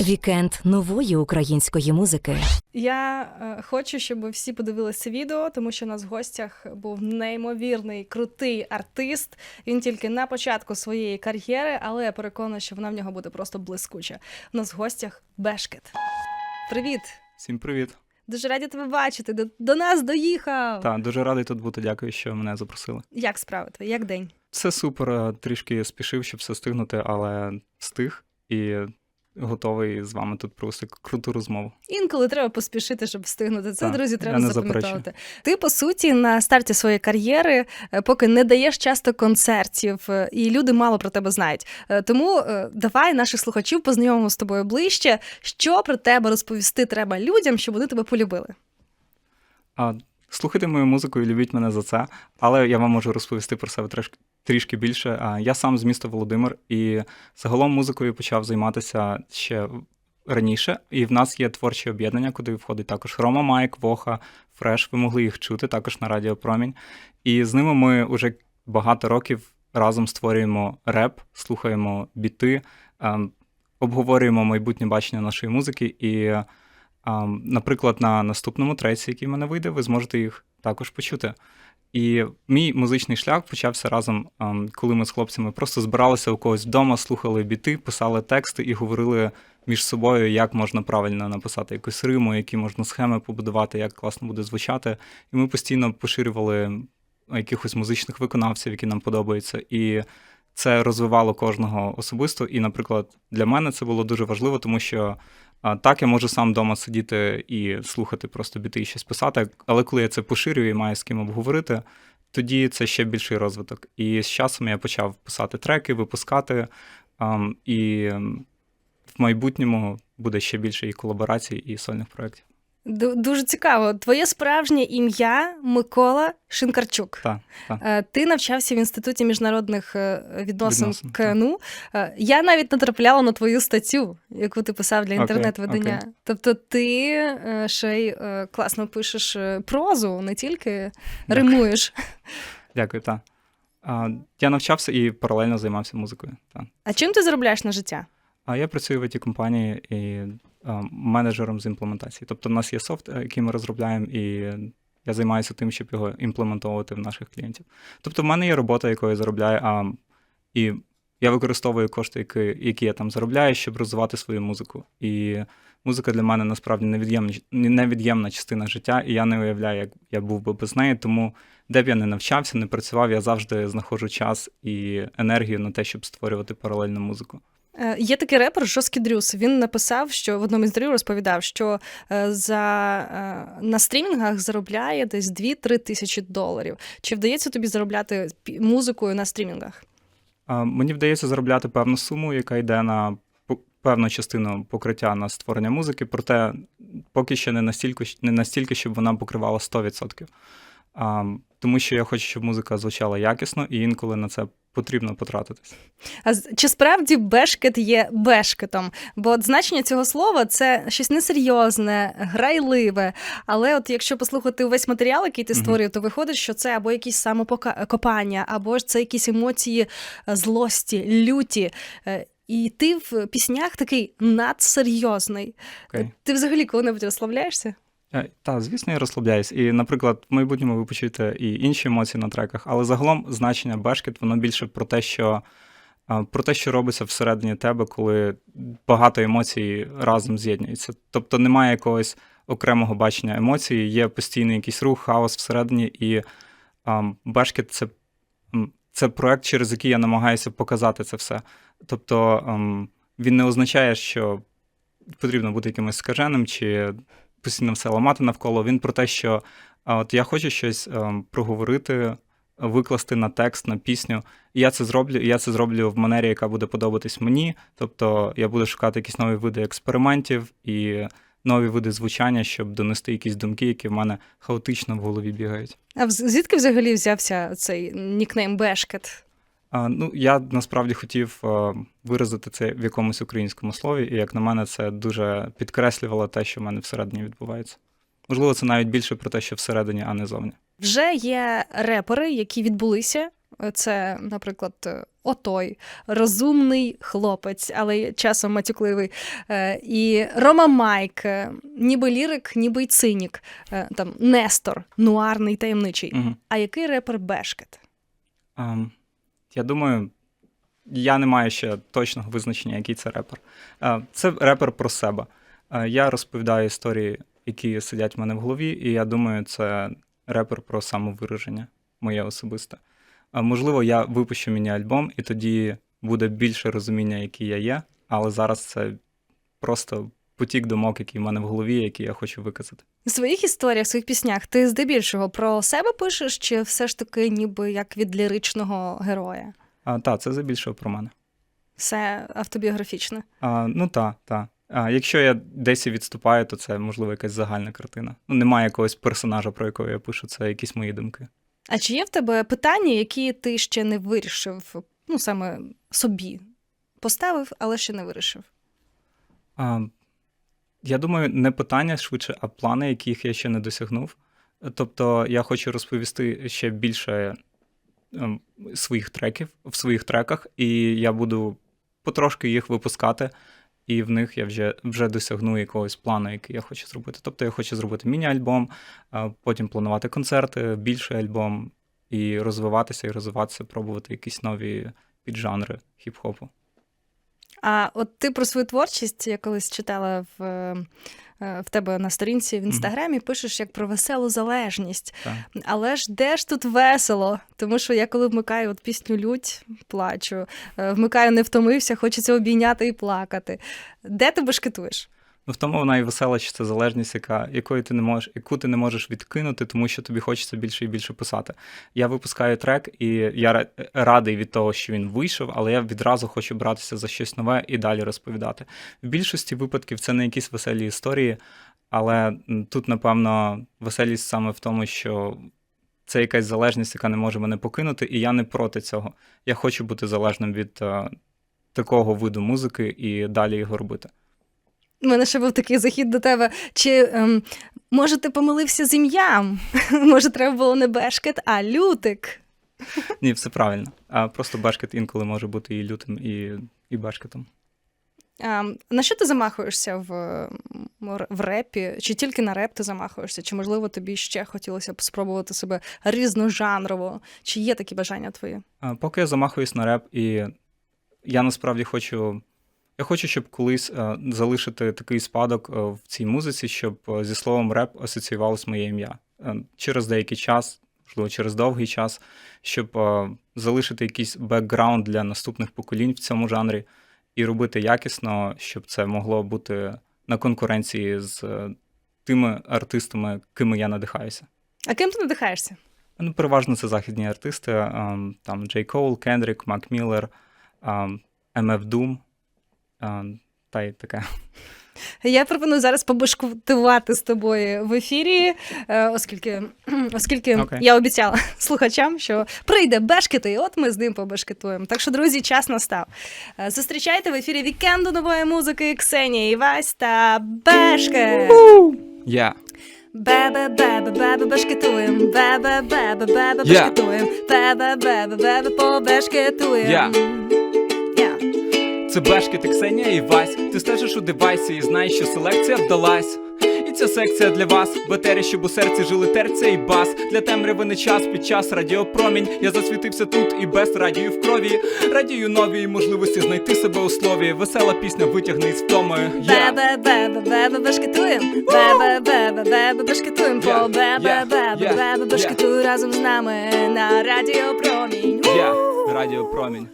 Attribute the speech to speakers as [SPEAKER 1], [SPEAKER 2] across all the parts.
[SPEAKER 1] Вікенд нової української музики.
[SPEAKER 2] Я е, хочу, щоб всі подивилися відео, тому що у нас в гостях був неймовірний крутий артист. Він тільки на початку своєї кар'єри, але я переконана, що вона в нього буде просто блискуча. У нас в гостях Бешкет. Привіт!
[SPEAKER 3] Всім привіт.
[SPEAKER 2] Дуже раді тебе бачити. До, до нас доїхав.
[SPEAKER 3] Так, дуже радий тут бути. Дякую, що мене запросили.
[SPEAKER 2] Як справи твої? Як день?
[SPEAKER 3] Все супер. е, Трішки спішив, щоб все встигнути, але встиг і готовий з вами тут провести круту розмову.
[SPEAKER 2] Інколи треба поспішити, щоб встигнути. Це,
[SPEAKER 3] Так,
[SPEAKER 2] друзі, треба
[SPEAKER 3] не
[SPEAKER 2] запам'ятовувати. Ти, по суті, на старті своєї кар'єри, е, поки не даєш часто концертів, е, і люди мало про тебе знають. Е, Тому давай наших слухачів познайомимо з тобою ближче. Що про тебе розповісти треба людям, щоб вони тебе полюбили?
[SPEAKER 3] А, слухайте мою музику і любіть мене за це, але я вам можу розповісти про себе трішки, трішки більше. Я сам з міста Володимир і загалом музикою почав займатися ще раніше. І в нас є творчі об'єднання, куди входить також Рома Майк, Воха, Фреш. Ви могли їх чути також на Радіо Промінь. І з ними ми вже багато років разом створюємо реп, слухаємо біти, ем, обговорюємо майбутнє бачення нашої музики. І, ем, наприклад, на наступному треці, який в мене вийде, ви зможете їх також почути. І мій музичний шлях почався разом, ем, коли ми з хлопцями просто збиралися у когось вдома, слухали біти, писали тексти і говорили між собою, як можна правильно написати якусь риму, які можна схеми побудувати, як класно буде звучати. І ми постійно поширювали якихось музичних виконавців, які нам подобаються. І це розвивало кожного особисто. І, наприклад, для мене це було дуже важливо, тому що а, так я можу сам вдома сидіти і слухати просто біти і щось писати. Але коли я це поширюю і маю з ким обговорити, тоді це ще більший розвиток. І з часом я почав писати треки, випускати. і в майбутньому буде ще більше і колаборацій, і сольних проєктів.
[SPEAKER 2] Ду- Дуже цікаво. Твоє справжнє ім'я Микола Шинкарчук.
[SPEAKER 3] Так, так.
[SPEAKER 2] Е, Ти навчався в інституті міжнародних е, відносин
[SPEAKER 3] Відносин.
[SPEAKER 2] КНУ. Е, Я навіть натрапляла на твою статтю, яку ти писав для інтернет-видання.
[SPEAKER 3] окей.
[SPEAKER 2] Тобто, ти ще й класно пишеш прозу, не тільки
[SPEAKER 3] Дякую.
[SPEAKER 2] римуєш.
[SPEAKER 3] Дякую, так. Я навчався і паралельно займався музикою. Так.
[SPEAKER 2] А чим ти заробляєш на життя?
[SPEAKER 3] А я працюю в it компанії і менеджером з імплементації. Тобто, в нас є софт, е, який ми розробляємо, і я займаюся тим, щоб його імплементовувати в наших клієнтів. Тобто, в мене є робота, якою я заробляю, а, і я використовую кошти, які, які я там заробляю, щоб розвивати свою музику. І музика для мене насправді невід'ємна, невід'ємна частина життя, і я не уявляю, як я був би без неї. Тому де б я не навчався, не працював, я завжди знаходжу час і енергію на те, щоб створювати паралельну музику.
[SPEAKER 2] Е, Є такий репер Жорсткий Дрюс. Він написав, що в одному інтерв'ю розповідав, що е, за е, на стрімінгах заробляє десь 2-3 тисячі доларів. Чи вдається тобі заробляти музикою на стрімінгах?
[SPEAKER 3] Мені вдається заробляти певну суму, яка йде на певну частину покриття на створення музики, проте поки ще не настільки, не настільки, щоб вона покривала 100%. Тому що я хочу, щоб музика звучала якісно, і інколи на це потрібно потратитись.
[SPEAKER 2] А чи справді бешкет є бешкетом? Бо от значення цього слова це щось несерйозне, грайливе. Але от якщо послухати увесь матеріал, який ти створив, то виходить, що це або якісь самопокопання, або ж це якісь емоції е, злості, люті. Е, І ти в піснях такий надсерйозний.
[SPEAKER 3] Окей?
[SPEAKER 2] Ти взагалі коли-небудь розслабляєшся?
[SPEAKER 3] Е, Так, звісно, я розслабляюсь. І, наприклад, в майбутньому ви почуєте і інші емоції на треках, але загалом значення бешкет, воно більше про те, що про те, що робиться всередині тебе, коли багато емоцій разом з'єднуються. Тобто немає якогось окремого бачення емоцій, є постійний якийсь рух, хаос всередині, і бешкет це, це проект, через який я намагаюся показати це все. Тобто ем, він не означає, що потрібно бути якимось скаженим чи постійно все ламати навколо. Він про те, що от я хочу щось ем, проговорити, викласти на текст, на пісню. І я це зроблю, і я це зроблю в манері, яка буде подобатись мені. Тобто я буду шукати якісь нові види експериментів і нові види звучання, щоб донести якісь думки, які в мене хаотично в голові бігають.
[SPEAKER 2] А звідки взагалі взявся цей нікнейм бешкет?
[SPEAKER 3] Ну, я насправді хотів е, виразити це в якомусь українському слові, і як на мене, це дуже підкреслювало те, що в мене всередині відбувається. Можливо, це навіть більше про те, що всередині, а не зовні.
[SPEAKER 2] Вже є репери, які відбулися Це, наприклад, е, отой, розумний хлопець, але часом матюкливий. Е, І Рома Майк, ніби лірик, ніби й цинік. Там Нестор, нуарний таємничий.
[SPEAKER 3] Угу.
[SPEAKER 2] А який репер Бешкет?
[SPEAKER 3] Ем, я думаю, я не маю ще точного визначення, який це репер. Е, це репер про себе. Е, я розповідаю історії, які сидять в мене в голові, і я думаю, це репер про самовираження, моє особисте. Е, можливо, я випущу міні-альбом, і тоді буде більше розуміння, який я є, але зараз це просто потік думок, який в мене в голові, який я хочу виказати.
[SPEAKER 2] У своїх історіях, в своїх піснях ти здебільшого про себе пишеш, чи все ж таки ніби як від ліричного героя?
[SPEAKER 3] А, та, це забільшого про мене.
[SPEAKER 2] Все автобіографічне.
[SPEAKER 3] А, ну так, так. А, якщо я десь відступаю, то це можливо якась загальна картина. Ну, немає якогось персонажа, про якого я пишу, це якісь мої думки.
[SPEAKER 2] А чи є в тебе питання, які ти ще не вирішив, ну саме собі поставив, але ще не вирішив?
[SPEAKER 3] А, я думаю, не питання швидше, а плани, яких я ще не досягнув. Тобто я хочу розповісти ще більше ем, своїх треків в своїх треках, і я буду потрошки їх випускати, і в них я вже, вже досягну якогось плану, який я хочу зробити. Тобто я хочу зробити міні-альбом, а потім планувати концерти, більший альбом, і розвиватися, і розвиватися, пробувати якісь нові піджанри хіп-хопу.
[SPEAKER 2] А от ти про свою творчість я колись читала в, е, в тебе на сторінці в інстаграмі, пишеш як про веселу залежність.
[SPEAKER 3] Так.
[SPEAKER 2] Але ж де ж тут весело? Тому що я коли вмикаю от пісню Лють, плачу, е, вмикаю не втомився, хочеться обійняти і плакати. Де ти бешкетуєш?
[SPEAKER 3] Ну, в тому вона і весела, що це залежність, яка, якої ти не можеш, яку ти не можеш відкинути, тому що тобі хочеться більше і більше писати. Я випускаю трек, і я радий від того, що він вийшов, але я відразу хочу братися за щось нове і далі розповідати. В більшості випадків це не якісь веселі історії, але тут, напевно, веселість саме в тому, що це якась залежність, яка не може мене покинути, і я не проти цього. Я хочу бути залежним від е, такого виду музики і далі його робити.
[SPEAKER 2] У мене ще був такий захід до тебе. Чи ем, може ти помилився з ім'ям? Може, треба було не бешкет, а лютик?
[SPEAKER 3] Ні, все правильно. А просто бешкет інколи може бути і лютим, і, і бешкетом.
[SPEAKER 2] А, на що ти замахуєшся в, в репі? Чи тільки на реп ти замахуєшся? Чи можливо тобі ще хотілося б спробувати себе різножанрово? Чи є такі бажання твої?
[SPEAKER 3] А, поки я замахуюсь на реп, і я насправді хочу. Я хочу, щоб колись е, залишити такий спадок е, в цій музиці, щоб е, зі словом реп асоціювалось моє ім'я. Е, через деякий час, можливо, через довгий час, щоб е, залишити якийсь бекграунд для наступних поколінь в цьому жанрі і робити якісно, щоб це могло бути на конкуренції з е, тими артистами, кими я надихаюся.
[SPEAKER 2] А ким ти надихаєшся?
[SPEAKER 3] Ну, переважно це західні артисти, ем, там Джей Коул, Кендрік, Мак Міллер, Doom, ем, та й таке.
[SPEAKER 2] Я пропоную зараз побешкутувати з тобою в ефірі, е, оскільки, оскільки
[SPEAKER 3] Окей.
[SPEAKER 2] я обіцяла слухачам, що прийде бешкет, і от ми з ним побешкетуємо. Так що, друзі, час настав. Е, Зустрічайте в ефірі вікенду нової музики Ксенія Івась та Бешкет.
[SPEAKER 3] Я.
[SPEAKER 2] Бебе, бебе, бебе, бешкетуєм, бебе, бебе, бебе, бешкетуєм, бебе, бебе, бебе, побешкетуєм.
[SPEAKER 3] Це Бешкет і Ксенія і Вась. Ти стежиш у девайсі і знаєш, що селекція вдалась. І ця секція для вас. В етері, щоб у серці жили терця і бас. Для темряви не час під час радіопромінь. Я засвітився тут і без радію в крові. Радію нові можливості знайти себе у слові. Весела пісня витягне із втоми.
[SPEAKER 2] Бебе, бебе, бебе, бешкетуєм, бебе, бебе, бебе, бешкетуєм, по бебе, бебе, бебе, бешкетуй разом з нами на радіо Промінь.
[SPEAKER 3] Я. Радіопромінь.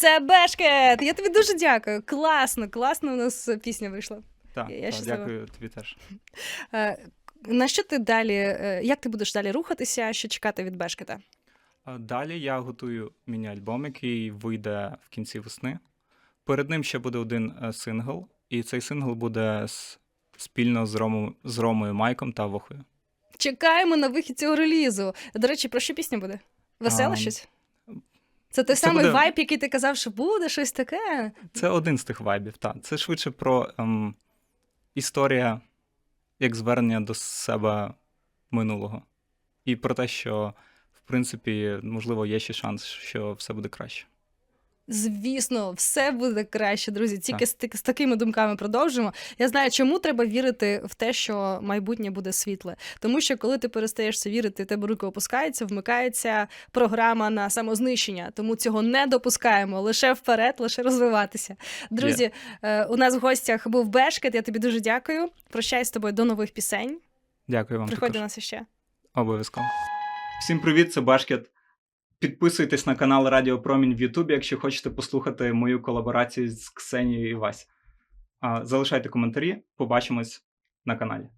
[SPEAKER 2] Це Бешкет! Я тобі дуже дякую. Класно, класно у нас пісня вийшла.
[SPEAKER 3] Так,
[SPEAKER 2] Я
[SPEAKER 3] так, дякую тобі теж.
[SPEAKER 2] Е, На що ти далі, е, як ти будеш далі рухатися, що чекати від Бешкета?
[SPEAKER 3] Далі я готую міні-альбом, який вийде в кінці весни. Перед ним ще буде один е, сингл, і цей сингл буде спільно з, Рому, з Ромою Майком та Вохою.
[SPEAKER 2] Чекаємо на вихід цього релізу. До речі, про що пісня буде? Веселе
[SPEAKER 3] Ам,
[SPEAKER 2] щось? Це той
[SPEAKER 3] це
[SPEAKER 2] самий
[SPEAKER 3] буде-
[SPEAKER 2] вайб, який ти казав, що буде щось таке.
[SPEAKER 3] Це один з тих вайбів. Так. Це швидше про ем, історія як звернення до себе минулого. І про те, що в принципі, можливо, є ще шанс, що все буде краще.
[SPEAKER 2] Звісно, все буде краще, друзі. Тільки
[SPEAKER 3] Так.
[SPEAKER 2] з, так- з такими думками продовжимо. Я знаю, чому треба вірити в те, що майбутнє буде світле. Тому що коли ти перестаєш це вірити, тебе руки опускаються, вмикається програма на самознищення. Тому цього не допускаємо. Лише вперед, лише розвиватися. Друзі, е, у нас в гостях був Бешкет. Я тобі дуже дякую. Прощаюсь з тобою до нових пісень.
[SPEAKER 3] Дякую вам.
[SPEAKER 2] Приходь
[SPEAKER 3] також.
[SPEAKER 2] до нас іще.
[SPEAKER 3] Обов'язково. Всім привіт, це Башкет. Підписуйтесь на канал Радіо Промінь в Ютубі, якщо хочете послухати мою колаборацію з Ксенією і Вась. Залишайте коментарі, побачимось на каналі.